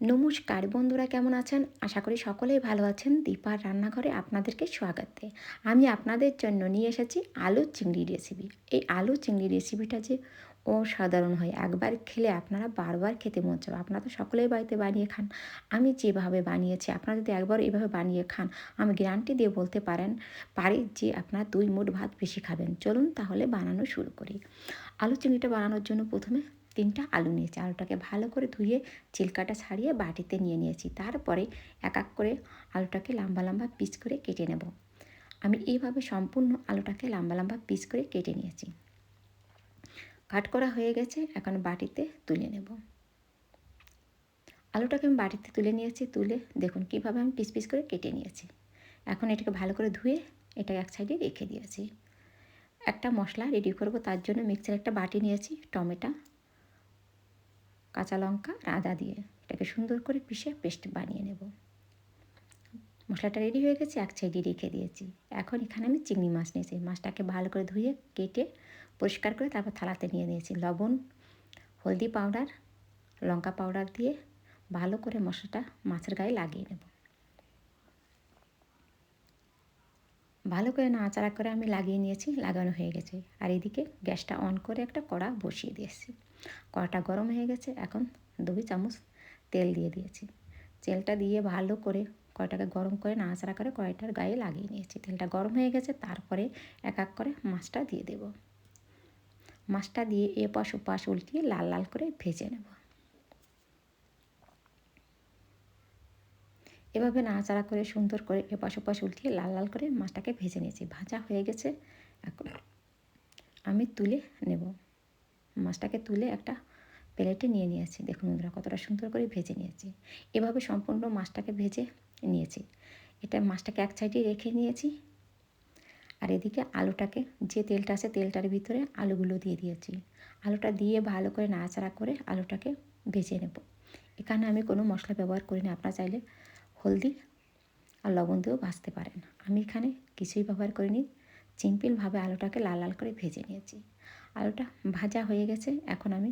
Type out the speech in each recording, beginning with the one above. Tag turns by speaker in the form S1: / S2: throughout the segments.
S1: নমস্কার, বন্ধুরা কেমন আছেন? আশা করি সকলেই ভালো আছেন। দীপার রান্নাঘরে আপনাদেরকে স্বাগত। আমি আপনাদের জন্য নিয়ে এসেছি আলু চিংড়ি রেসিপি এই আলু চিংড়ি রেসিপিটা যে অসাধারণ হয়, একবার খেলে আপনারা বারবার খেতে মন চাবে। আপনারা তো সকলেই বাড়িতে বানিয়ে খান। আমি যেভাবে বানিয়েছি, আপনারা যদি একবার এইভাবে বানিয়ে খান, আমি গ্যারান্টি দিয়ে বলতে পারেন, পারি যে আপনারা দুই মুঠ ভাত বেশি খাবেন। চলুন তাহলে বানানো শুরু করি। আলু চিংড়িটা বানানোর জন্য প্রথমে তিনটা আলু নিয়েছি। আলুটাকে ভালো করে ধুয়ে চিলকাটা ছাড়িয়ে বাটিতে নিয়ে নিয়েছি। তারপরে এক এক করে আলুটাকে লম্বা লম্বা পিস করে কেটে নেব। আমি এইভাবে সম্পূর্ণ আলুটাকে লম্বা লম্বা পিস করে কেটে নিয়েছি। কাট করা হয়ে গেছে, এখন বাটিতে তুলে নেব। আলুটাকে আমি বাটিতে তুলে নিয়েছি, তুলে দেখুন কীভাবে আমি পিস পিস করে কেটে নিয়েছি। এখন এটাকে ভালো করে ধুয়ে এটা এক সাইডে রেখে দিয়েছি। একটা মশলা রেডি করব, তার জন্য মিক্সার একটা বাটি নিয়েছি, টমেটো কাঁচা লঙ্কা আর আদা দিয়ে এটাকে সুন্দর করে পিষে পেস্ট বানিয়ে নেব। মশলাটা রেডি হয়ে গেছে, এক সাইডে রেখে দিয়েছি। এখন এখানে আমি চিংড়ি মাছ নিয়েছি। মাছটাকে ভালো করে ধুয়ে, কেটে, পরিষ্কার করে তারপর থালাতে নিয়ে নিয়েছি। লবণ, হলদি পাউডার, লঙ্কা পাউডার দিয়ে ভালো করে মশলাটা মাছের গায়ে লাগিয়ে নেব। ভালো করে নাড়াচাড়া করে আমি লাগিয়ে নিয়েছি, লাগানো হয়ে গেছে। আর এদিকে গ্যাসটা অন করে একটা কড়া বসিয়ে দিয়েছি। কড়াটা গরম হয়ে গেছে, এখন দুই চামচ তেল দিয়ে দিয়েছি। তেলটা দিয়ে ভালো করে কড়াটাকে গরম করে নাড়াচাড়া করে কড়াইটার গায়ে লাগিয়ে নিয়েছি। তেলটা গরম হয়ে গেছে, তারপরে এক এক করে মাছটা দিয়ে দেব। মাছটা দিয়ে এ পাশ ও পাশ উল্টিয়ে লাল লাল করে ভেজে নেব। এভাবে নাড়াচাড়া করে সুন্দর করে এপাশ ওপাশ উল্টিয়ে লাল লাল করে মাছটাকে ভেজে নিয়েছি। ভাজা হয়ে গেছে, এখন আমি তুলে নেব। মাছটাকে তুলে একটা প্লেটে নিয়ে নিয়েছি। দেখুন বন্ধুরা, কতটা সুন্দর করে ভেজে নিয়েছি। এভাবে সম্পূর্ণ মাছটাকে ভেজে নিয়েছি। এটা মাছটাকে এক সাইডে রেখে নিয়েছি। আর এদিকে আলুটাকে, যে তেলটা আছে তেলটার ভিতরে আলুগুলো দিয়ে দিয়েছি। আলুটা দিয়ে ভালো করে নাড়াচাড়া করে আলুটাকে ভেজে নেব। এখানে আমি কোনো মশলা ব্যবহার করি না। আপনারা চাইলে হলদি আর লবণ দিয়েও ভাজতে পারেন। আমি এখানে কিছুই ব্যবহার করিনি। সিম্পলভাবে আলুটাকে লাল লাল করে ভেজে নিয়েছি। আলুটা ভাজা হয়ে গেছে, এখন আমি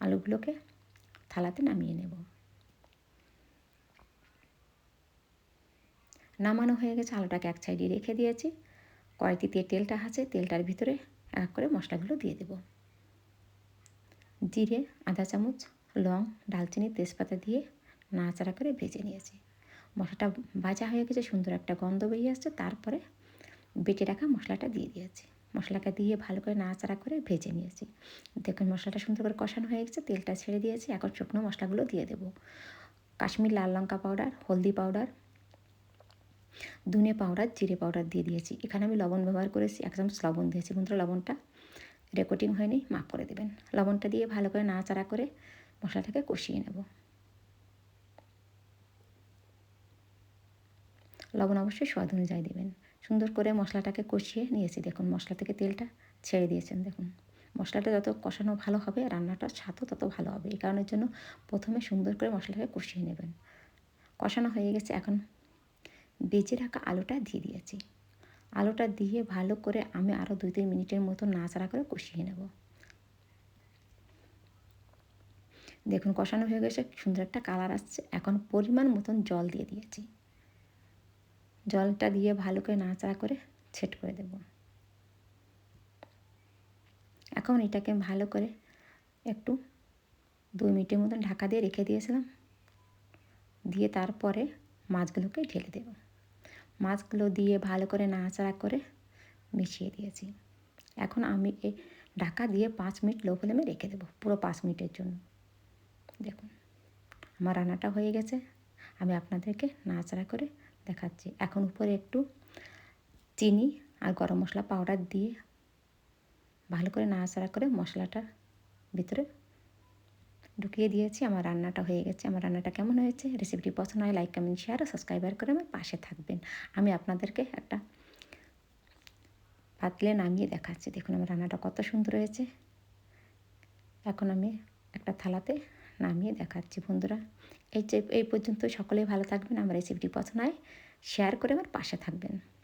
S1: আলুগুলোকে থালাতে নামিয়ে নেব। নামানো হয়ে গেছে, আলুটাকে এক সাইডে রেখে দিয়েছি। কড়াইটিতে তেলটা আছে, তেলটার ভিতরে এক করে মশলাগুলো দিয়ে দেব। জিরে, আধা চামচ লং, ডালচিনি, তেজপাতা দিয়ে নাড়াচাড়া করে ভেজে নিয়েছি। মশলাটা ভাজা হয়ে গেছে, সুন্দর একটা গন্ধ বেরিয়ে আসছে, তারপরে বেটে রাখা মশলাটা দিয়ে দিয়েছি। মশলাটা দিয়ে ভালো করে নাড়াচাড়া করে ভেজে নিয়েছি। দেখুন, মশলাটা সুন্দর করে কষানো হয়ে গেছে, তেলটা ছেড়ে দিয়েছি, এখন শুকনো মশলাগুলো দিয়ে দেবো। কাশ্মীর লাল লঙ্কা পাউডার, হলদি পাউডার, ধনে পাউডার, জিরে পাউডার দিয়ে দিয়েছি। এখানে আমি লবণ ব্যবহার করেছি, এক চামচ লবণ দিয়েছি, বন্ধুরা লবণটা। রেকর্ডিং হয়নি, মাফ করে দেবেন। লবণটা দিয়ে ভালো করে নাড়াচাড়া করে মশলাটাকে কষিয়ে নেব। লবণ অবশ্যই স্বাদ অনুযায়ী দেবেন। সুন্দর করে মশলাটাকে কষিয়ে নিয়েছি। দেখুন, মশলা থেকে তেলটা ছেড়ে দিয়েছেন, দেখুন। মশলাটা যত কষানো ভালো হবে রান্নাটার স্বাদও তত ভালো হবে। এই কারণের জন্য প্রথমে সুন্দর করে মশলাটাকে কষিয়ে নেবেন। কষানো হয়ে গেছে, এখন বেজে রাখা আলুটা দিয়ে দিয়েছি। আলুটা দিয়ে ভালো করে আমি আরও দুই তিন মিনিটের মতো নাচাড়া করে কষিয়ে নেব। দেখুন, কষানো হয়ে গেছে, সুন্দর একটা কালার আসছে। এখন পরিমাণ মতন জল দিয়ে দিয়েছি। জলটা দিয়ে ভালো করে নাড়াচাড়া করে ছেট করে দেব। এখন এটাকে ভালো করে একটু দুই মিনিটের মতন ঢাকা দিয়ে রেখে দিয়েছিলাম। দিয়ে তারপরে মাছগুলোকে ঢেলে দেব। মাছগুলো দিয়ে ভালো করে নাড়াচাড়া করে মিশিয়ে দিয়েছি। এখন আমি এই ঢাকা দিয়ে পাঁচ মিনিট লো ফ্লেমে রেখে দেবো পুরো পাঁচ মিনিটের জন্য। দেখুন, আমার রান্নাটা হয়ে গেছে। আমি আপনাদেরকে নাড়াচাড়া করে দেখাচ্ছি। এখন উপরে একটু চিনি আর গরম মশলা পাউডার দিয়ে ভালো করে নাড়াচাড়া করে মশলাটার ভিতরে ঢুকিয়ে দিয়েছি। আমার রান্নাটা হয়ে গেছে। আমার রান্নাটা কেমন হয়েছে? রেসিপিটি পছন্দ হয় লাইক কমেন্ট শেয়ার আর সাবস্ক্রাইবার করে আমার পাশে থাকবেন। আমি আপনাদেরকে একটা পাতলে নামিয়ে দেখাচ্ছি। দেখুন আমার রান্নাটা কত সুন্দর হয়েছে। এখন আমি একটা থালাতে নামিয়ে দেখাচ্ছি বন্ধুরা। এই যে, এই পর্যন্ত সকলেই ভালো থাকবেন। আমার রেসিপিটি পছন্দ হয় শেয়ার করে আমার পাশে থাকবেন।